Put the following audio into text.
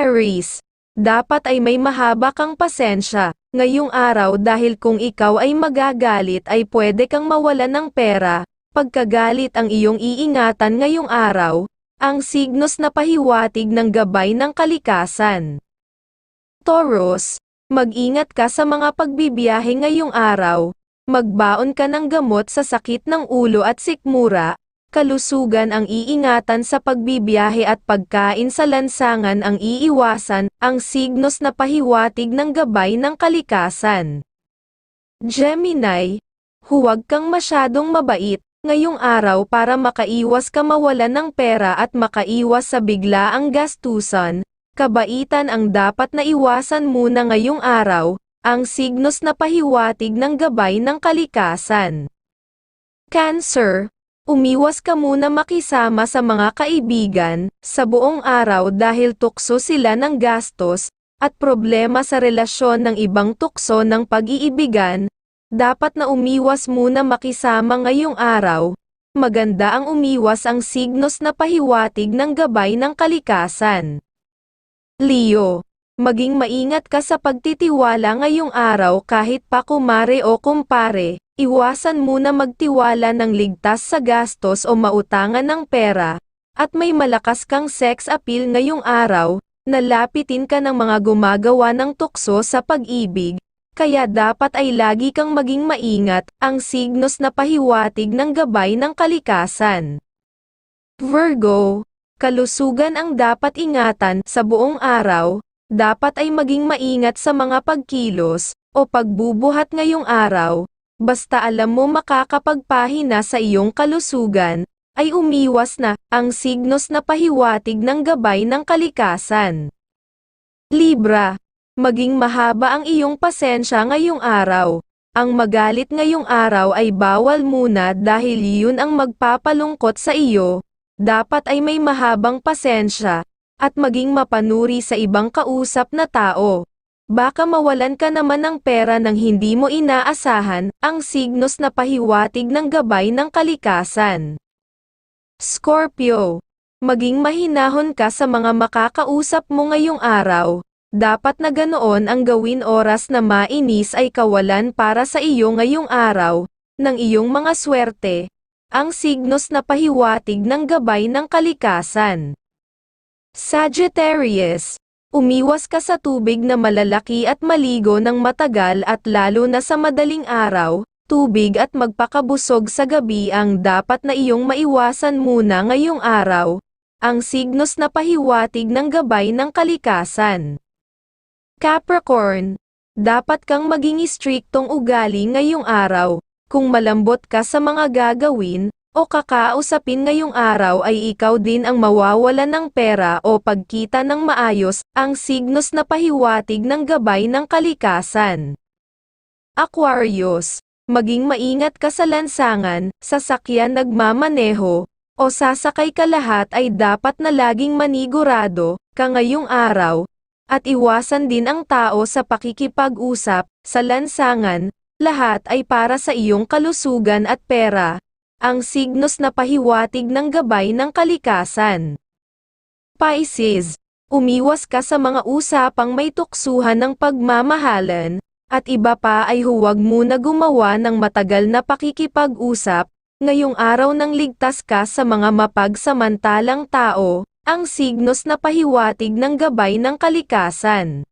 Aries, dapat ay may mahaba kang pasensya, ngayong araw dahil kung ikaw ay magagalit ay pwede kang mawalan ng pera, pagkagalit ang iyong iingatan ngayong araw, ang signos na pahiwatig ng gabay ng kalikasan. Taurus, mag-ingat ka sa mga pagbibiyahe ngayong araw, magbaon ka ng gamot sa sakit ng ulo at sikmura, kalusugan ang iingatan sa pagbibiyahe at pagkain sa lansangan ang iiwasan, ang signos na pahiwatig ng gabay ng kalikasan. Gemini, huwag kang masyadong mabait, ngayong araw para makaiwas ka mawalan ng pera at makaiwas sa biglaang gastusan, kabaitan ang dapat na iwasan muna ngayong araw, ang signos na pahiwatig ng gabay ng kalikasan. Cancer, Umiwas ka muna makisama sa mga kaibigan, sa buong araw dahil tukso sila ng gastos, at problema sa relasyon ng ibang tukso ng pag-iibigan, dapat na umiwas muna makisama ngayong araw, maganda ang umiwas ang signos na pahiwatig ng gabay ng kalikasan. Leo, maging maingat ka sa pagtitiwala ngayong araw kahit pa kumare o kumpare, Iwasan muna magtiwala ng ligtas sa gastos o mautangan ng pera, at may malakas kang sex appeal ngayong araw, nalapitin ka ng mga gumagawa ng tukso sa pag-ibig, kaya dapat ay lagi kang maging maingat, ang signos na pahiwatig ng gabay ng kalikasan. Virgo, kalusugan ang dapat ingatan sa buong araw, dapat ay maging maingat sa mga pagkilos, o pagbubuhat ngayong araw, basta alam mo makakapagpahina sa iyong kalusugan, ay umiwas na, ang signos na pahiwatig ng gabay ng kalikasan. Libra, maging mahaba ang iyong pasensya ngayong araw. Ang magalit ngayong araw ay bawal muna dahil iyon ang magpapalungkot sa iyo. Dapat ay may mahabang pasensya, at maging mapanuri sa ibang kausap na tao. Baka mawalan ka naman ng pera nang hindi mo inaasahan, ang signos na pahiwatig ng gabay ng kalikasan. Scorpio, maging mahinahon ka sa mga makakausap mo ngayong araw. Dapat na ganoon ang gawin oras na mainis ay kawalan para sa iyo ngayong araw, ng iyong mga swerte, ang signos na pahiwatig ng gabay ng kalikasan. Sagittarius, Umiwas ka sa tubig na malalaki at maligo ng matagal at lalo na sa madaling araw, tubig at magpakabusog sa gabi ang dapat na iyong maiwasan muna ngayong araw, ang signos na pahiwatig ng gabay ng kalikasan. Capricorn, dapat kang maging striktong ugali ngayong araw, kung malambot ka sa mga gagawin, o kakausapin ngayong araw ay ikaw din ang mawawala ng pera o pagkita ng maayos, ang signos na pahiwatig ng gabay ng kalikasan. Aquarius, maging maingat ka sa lansangan, sasakyan nagmamaneho, o sasakay ka lahat ay dapat na laging manigurado, ka ngayong araw, at iwasan din ang tao sa pakikipag-usap, sa lansangan, lahat ay para sa iyong kalusugan at pera, ang signos na pahiwatig ng gabay ng kalikasan. Pisces, umiwas ka sa mga usapang may tuksuhan ng pagmamahalan, at iba pa ay huwag muna gumawa ng matagal na pakikipag-usap, ngayong araw nang ligtas ka sa mga mapagsamantalang tao, ang signos na pahiwatig ng gabay ng kalikasan.